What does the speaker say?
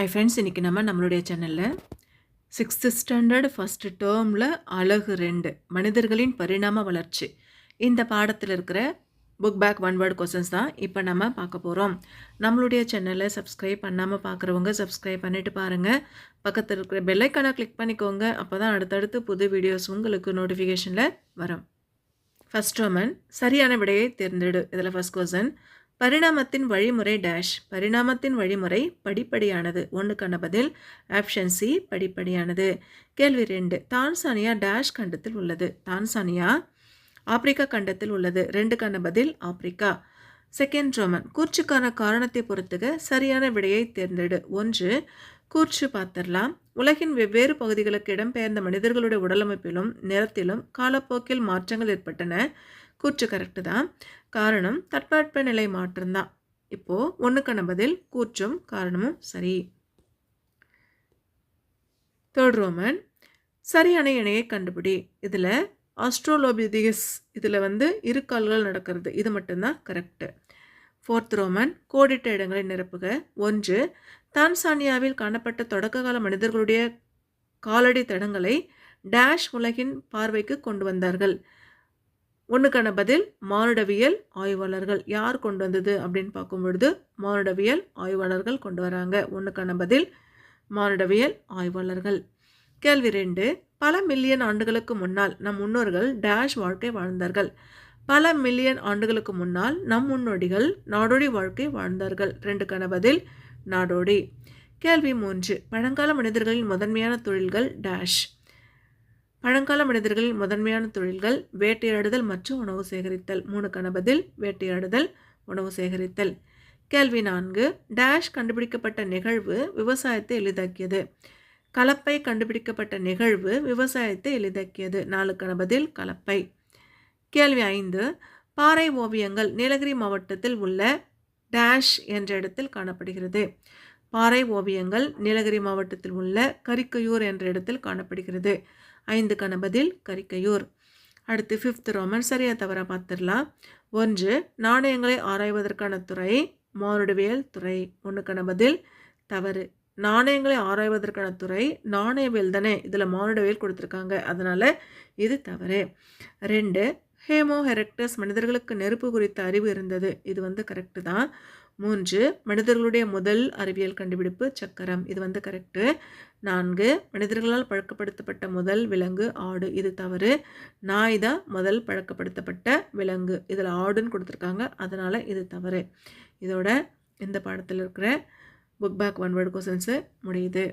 ஐ friends இன்றைக்கி நம்ம நம்மளுடைய சேனலில் சிக்ஸ்த்து ஸ்டாண்டர்ட் ஃபஸ்ட்டு டேர்மில் அழகு ரெண்டு மனிதர்களின் பரிணாம வளர்ச்சி. இந்த பாடத்தில் இருக்கிற book back one word questions தான் இப்போ நம்ம பார்க்க போகிறோம் நம்மளுடைய சேனலை சப்ஸ்கிரைப் பண்ணாமல் பார்க்குறவங்க சப்ஸ்கிரைப் பண்ணிவிட்டு பாருங்கள் பக்கத்தில் இருக்கிற பெல்லைக்கானை கிளிக் பண்ணிக்கோங்க. அப்போ தான் அடுத்தடுத்து புது வீடியோஸ் உங்களுக்கு நோட்டிஃபிகேஷனில் வரும். ஃபஸ்ட் ரோமன் சரியான விடையை தேர்ந்தெடு. இதில் ஃபஸ்ட் கொஸ்டின் பரிணாமத்தின் வழிமுறை டேஷ் பரிணாமத்தின் வழிமுறை படிப்படியானது. ஒன்றுக்கான பதில் ஆப்ஷன் சி படிப்படியானது. கேள்வி ரெண்டு. தான்சானியா டேஷ் கண்டத்தில் உள்ளது. தான்சானியா ஆப்பிரிக்கா கண்டத்தில் உள்ளது. ரெண்டுக்கான பதில் ஆப்பிரிக்கா. செகண்ட் ரோமன் கூர்ச்சுக்கான காரணத்தை பொறுத்துக சரியான விடையை தேர்ந்தெடு. ஒன்று கூர்ச்சு பார்த்திடலாம். உலகின் வெவ்வேறு பகுதிகளுக்கு இடம்பெயர்ந்த மனிதர்களுடைய உடலமைப்பிலும் நிறத்திலும் காலப்போக்கில் மாற்றங்கள் ஏற்பட்டன. கூற்று கரெக்டு தான். காரணம் தட்பவெட்ப நிலை மாற்றம்தான் இப்போது ஒன்றுக்கான பதில் கூற்றும் காரணமும் சரி. தேர்ட் ரோமன் சரியான இணையை கண்டுபிடி. இதில் ஆஸ்ட்ரோலோபிதிகஸ் இதில் வந்து இரு கால்கள் நடக்கிறது. இது மட்டும்தான் கரெக்டு ஃபோர்த் ரோமன் கோடிட்ட இடங்களை நிரப்புக. ஒன்று தான்சானியாவில் காணப்பட்ட தொடக்ககால மனிதர்களுடைய காலடி தடங்களை டேஷ் உலகின் பார்வைக்கு கொண்டு வந்தார்கள். ஒன்றுக்கான பதில் மானுடவியல் ஆய்வாளர்கள் யார் கொண்டு வந்தது அப்படின்னு பார்க்கும் பொழுது மானுடவியல் ஆய்வாளர்கள் கொண்டு வராங்க. ஒன்றுக்கான பதில் மானுடவியல் ஆய்வாளர்கள். கேள்வி ரெண்டு பல மில்லியன் ஆண்டுகளுக்கு முன்னால் நம் முன்னோர்கள் டேஷ் வாழ்க்கை வாழ்ந்தார்கள். பல மில்லியன் ஆண்டுகளுக்கு முன்னால் நம் முன்னோடிகள் நாடோடி வாழ்க்கை வாழ்ந்தார்கள். ரெண்டுக்கான பதில் நாடோடி. கேள்வி மூன்று பழங்கால மனிதர்களின் முதன்மையான தொழில்கள் டேஷ் பழங்கால மனிதர்களின் முதன்மையான தொழில்கள் வேட்டையாடுதல் மற்றும் உணவு சேகரித்தல். மூணு கணபதில் வேட்டையாடுதல் உணவு சேகரித்தல். கேள்வி நான்கு டேஷ் கண்டுபிடிக்கப்பட்ட நிகழ்வு விவசாயத்தை எளிதாக்கியது. கலப்பை கண்டுபிடிக்கப்பட்ட நிகழ்வு விவசாயத்தை எளிதாக்கியது. நாலு கணபதில் கலப்பை. கேள்வி ஐந்து பாறை ஓவியங்கள் நீலகிரி மாவட்டத்தில் உள்ள டேஷ் என்ற இடத்தில் காணப்படுகிறது. பாறை ஓவியங்கள் நீலகிரி மாவட்டத்தில் உள்ள கரிக்கையூர் என்ற இடத்தில் காணப்படுகிறது. ஐந்து கணபதில் கரிக்கையூர். அடுத்து ஃபிஃப்த் ரோமன் சரியாக தவற பார்த்துடலாம் ஒன்று நாணயங்களை ஆராய்வதற்கான துறை மானுடவியல் துறை. ஒன்று கணபதில் தவறு. நாணயங்களை ஆராய்வதற்கான துறை நாணயவியல் தானே. இதில் மானுடவியல் கொடுத்துருக்காங்க. அதனால் இது தவறு. ரெண்டு ஹேமோ ஹெரக்டஸ் மனிதர்களுக்கு நெருப்பு குறித்த அறிவு இருந்தது. இது வந்து கரெக்டு தான். மூன்று மனிதர்களுடைய முதல் அறிவியல் கண்டுபிடிப்பு சக்கரம். இது வந்து கரெக்டு நான்கு மனிதர்களால் பழக்கப்படுத்தப்பட்ட முதல் விலங்கு ஆடு. இது தவறு. நாய் தான் முதல் பழக்கப்படுத்தப்பட்ட விலங்கு. இதில் ஆடுன்னு கொடுத்துருக்காங்க. அதனால் இது தவறு. இதோட இந்த பாடத்தில் இருக்கிற book back one word questions முடியுது.